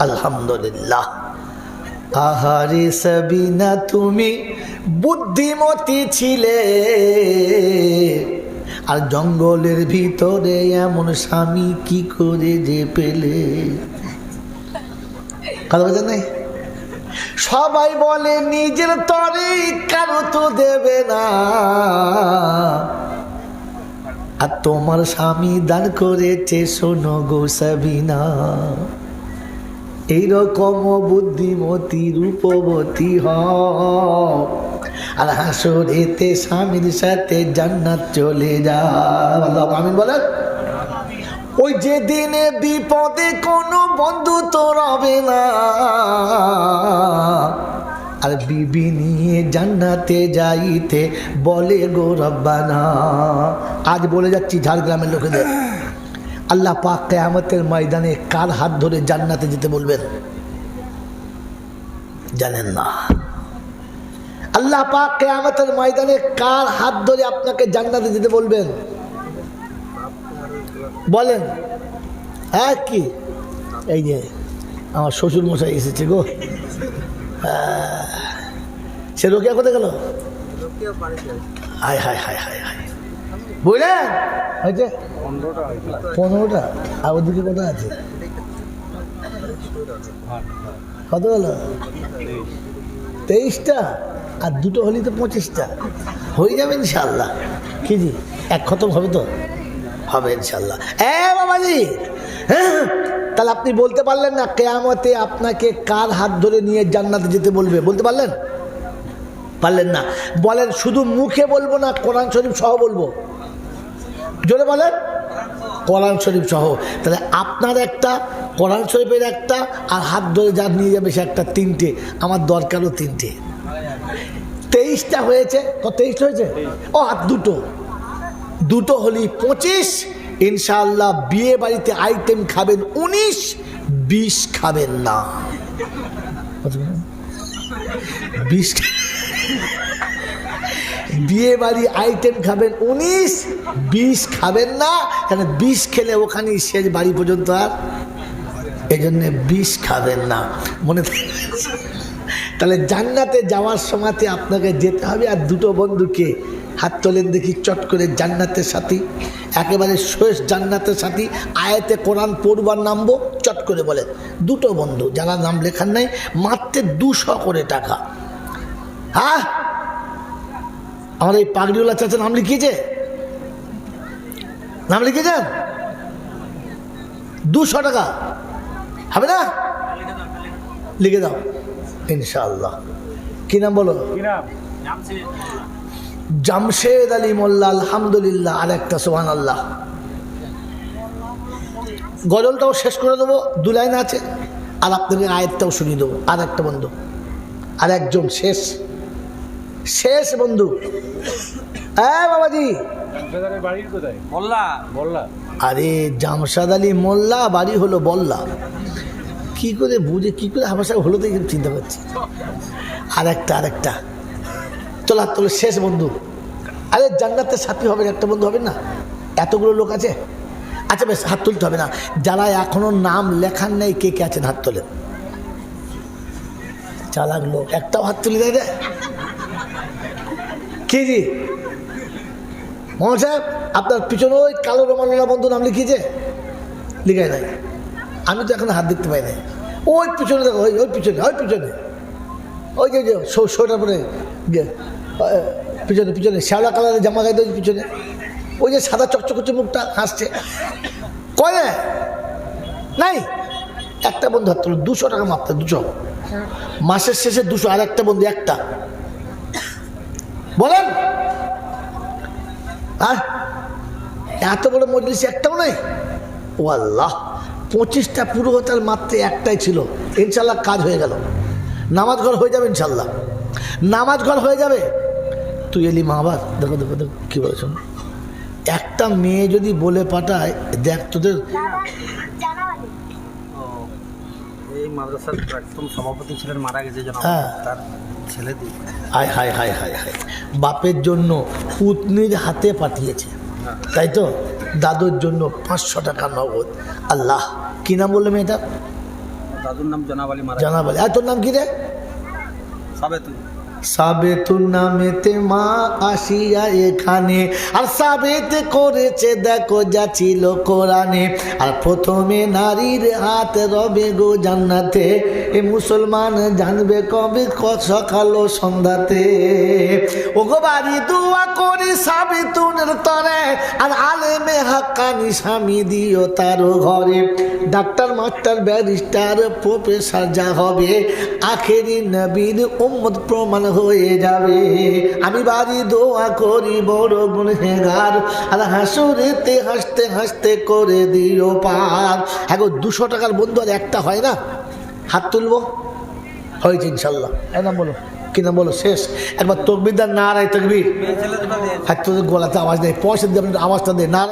আলহামদুলিল্লাহ। আহারে সাবিনা, তুমি বুদ্ধিমতী ছিলে। আর জঙ্গলের ভিতরে এমন স্বামী কি করে যে পেলে? সবাই বলে, নিজের তরে কারও তো দেবে না। আর তোমার স্বামী দান করেছে, শোনো গো সাবিনা। এইরকম বুদ্ধিমতী, রূপবতী হ আর হাসরেতে স্বামীর সাথে জান্নাত চলে যা আমি বলেন। ওই যে দিনে বিপদে কোনো বন্ধু তো রবে না। আর বিবি নিয়ে জান্নাতে যাইতে বলে গো রব্বানা। আজ বলে যাচ্ছি ঝাড়গ্রামের লোকেদের। আল্লাহ পাক কেয়ামতের ময়দানে কার হাত ধরে জান্নাতে যেতে বলবেন? জানেন না। আল্লাহ পাক কেয়ামতের ময়দানে কার হাত ধরে আপনাকে জান্নাতে যেতে বলবেন? বলেন। হ্যাঁ কি? এই যে আমার শ্বশুর মশাই এসেছে গো। আহ, সে রোকিয়া কোথায় গেল? হায় হায় হায় হায় হায়। বুঝলেন হয়েছে? পনেরোটা আর ওদিকে কত আছে? কত হলো? তেইশটা? আর দুটো হলেই তো পঁচিশটা। হয়ে যাবে ইনশাল্লাহ কি জি? এক খতম হবে তো? হবে ইনশাল্লাহ এ বাবাজি! হ্যাঁ? তাহলে আপনি বলতে পারলেন না, কেয়ামতে আপনাকে কার হাত ধরে নিয়ে জান্নাতে যেতে বলবে? বলতে পারলেন? পারলেন না। বলেন, শুধু মুখে বলব না, কোরআন শরীফ সহ বলব। জোরে বলেন। কোরআন শরীফ সহ। তাহলে আপনার একটা, কোরআন শরীফের একটা আর হাত ধরে যার নিয়ে যাবে সে একটা তিনটে। আমার দরকারও তিনটে। তেইশটা হয়েছে, কত তেইশটা হয়েছে? ও হাত দুটো। দুটো হলি পঁচিশ। ইনশাআল্লাহ বিয়ে বাড়িতে আইটেম খাবেন উনিশ বিশ খাবেন না। বিশ বিয়ে বাড়ি আইটেম খাবেন উনিশ, বিষ খাবেন না, কেন বিষ খেলে ওখানেই শেষ বাড়ি পর্যন্ত আর? এই জন্যে বিষ খাবেন না। মনে তাহলে জান্নাতে যাওয়ার সময়তে আপনাকে যেতে হবে আর দুটো বন্ধুকে হাত তোলেন দেখি চট করে জান্নাতের সাথী। একেবারে শেষ জান্নাতের সাথী। আয়াতে কোরআন পড়বার নামবো, চট করে বলে দুটো বন্ধু, যারা নাম লেখার নাই, মাত্র দুশো করে টাকা। হ্যাঁ? আমার এই পাগড়িওয়ালা চাচা নাম লিখিয়েছে? নাম লিখেছেন? দুশো টাকা। হবে না? লিখে দাও। ইনশাআল্লাহ। কি নাম বলো? জামশেদ আলী মোল্লা আলহামদুলিল্লাহ আর একটা সোহান আল্লাহ গজলটাও শেষ করে দেবো দু লাইন আছে। আর আপনাকে আয়েরটাও শুনিয়ে দেবো। আর একটা বন্ধু। আর একজন শেষ। শেষ বন্ধু। হ্যাঁ বাবাজি। আরে জামশাদ আলী মোল্লা বাড়ি হলো বল্লা। কি করে বুঝে কি করে হামাশা হলো তো এখানে চিন্তা করছি। আর একটা আর একটা তোলা তোলা শেষ বন্ধু। আরে জান্নাতের সাথী হবেন একটা বন্ধু হবেন না? এতগুলো লোক আছে? আচ্ছা বেশ হাত তুলতে হবে না। যারা এখনও নাম লেখার নেই কে কে আছেন হাত তোলেন চালাক লোক একটাও হাত তুলে দেয় রে কি মোহন সাহেব, আপনার পিছনে ওই কালো রমালা বন্ধু নাম লিখিয়েছে লিখায় নাই। আমি তো এখন হাত দেখতে পাই না ওই পিছনে দেখো, ওই ওই পিছনে ওই পিছনে। ওই যে শোটার পরে পিছনে পিছনে, শ্যাওলা কালারের জামা গায়ে ওই পিছনে। ওই যে সাদা চকচক করছে মুখটা হাসছে কয়? নাই। একটা বন্ধু হাত দুশো টাকা মাত্র দুশো। মাসের শেষে দুশো, আর একটা বন্ধু একটা। বলেন। আর এত বড় মজলিস একটাও নাই ও আল্লাহ পঁচিশটা পুরো হতার মাত্র একটাই ছিল। ইনশাল্লাহ কাজ হয়ে গেল। নামাজ ঘর হয়ে যাবে ইনশাল্লাহ। নামাজ ঘর হয়ে যাবে। তুই এলি মা আবার দেখো দেখো দেখো কী বলেছ? একটা মেয়ে যদি বলে পাঠায় দেখ তোদের এই মাদ্রাসার প্রাক্তন সভাপতি ছিলেন মারা গেছে যেন হ্যাঁ। ছেলে হায় হায় হায় হায় হায়। বাপের জন্য পুতনির হাতে পাঠিয়েছে। তাই তো? দাদুর জন্য পাঁচশো টাকা নগদ। আল্লাহ কি নাম বললে মেয়েটা দাদুর নাম জানাবালি মারা জানা আর তোর নাম কি রে? সবে তুই সাবেতুর নামেতে মা আসিয়া এখানে। আর সাবেতে করেছে, দেখো যা ছিল কোরআনে। আর প্রথমে নারীর হাত রবে গো জান্নাতে। এ মুসলমান জানবে কবে সকাল সন্ধ্যাতে। ও গো বাড়ি দোয়া করি আর আলেমে হাক্কানি স্বামী দিও তারও ঘরে। ডাক্তার, মাস্টার, ব্যারিস্টার, প্রফেসর যা হবে, আখেরি নবীর উম্মত প্রমাণ হয়ে যাবে। আমি বাড়ি দোয়া করি, বড় গুণহেগার আর হাসুরেতে হাসতে হাসতে করে দিও পার। এখন দুশো টাকার বন্ধু আর একটা হয় না? হাত তুলবো? হয়েছে ইনশাল্লাহ। এই নাম বলো। কি নাম বলো, শেষ। একবার তকবির দেন, না রায় তকবির। হাত তোদের গলাতে আওয়াজ দেয়, পয়সা দিয়ে আওয়াজটা দেয়, না